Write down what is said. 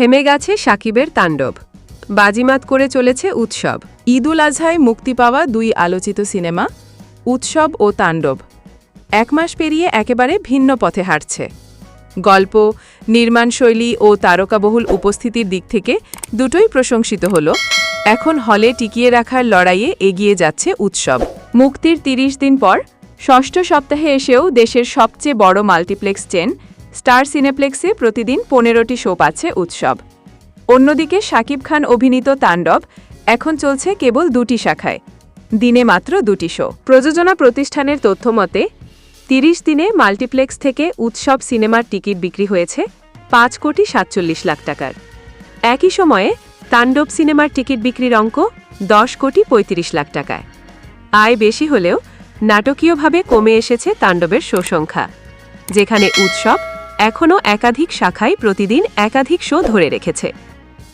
থেমে গেছে সাকিবের তাণ্ডব। বাজিমাত করে চলেছে উৎসব। ঈদুল আজহায় মুক্তি পাওয়া দুই আলোচিত সিনেমা, উৎসব ও তাণ্ডব। এক মাস পেরিয়ে একেবারে ভিন্ন পথে হাঁটছে। গল্প, নির্মাণশৈলী ও তারকাবহুল উপস্থিতির দিক থেকে দুটোই প্রশংসিত হল। এখন হলে টিকিয়ে রাখার লড়াইয়ে এগিয়ে যাচ্ছে উৎসব। মুক্তির ৩০ দিন পর ষষ্ঠ সপ্তাহে এসেও দেশের সবচেয়ে বড় মাল্টিপ্লেক্স চেন স্টার সিনেপ্লেক্সে প্রতিদিন পনেরোটি শো পাচ্ছে উৎসব। অন্যদিকে শাকিব খান অভিনীত তাণ্ডব এখন চলছে কেবল দুটি শাখায়। দিনে মাত্র দুটি শো। প্রযোজনা প্রতিষ্ঠানের তথ্য মতে, তিরিশ দিনে মাল্টিপ্লেক্স থেকে উৎসব সিনেমার টিকিট বিক্রি হয়েছে পাঁচ কোটি সাতচল্লিশ লাখ টাকার। একই সময়ে তাণ্ডব সিনেমার টিকিট বিক্রির অঙ্ক দশ কোটি পঁয়ত্রিশ লাখ টাকায়। আয় বেশি হলেও নাটকীয়ভাবে কমে এসেছে তাণ্ডবের শো সংখ্যা, যেখানে উৎসব এখনও একাধিক শাখায় প্রতিদিন একাধিক শো ধরে রেখেছে।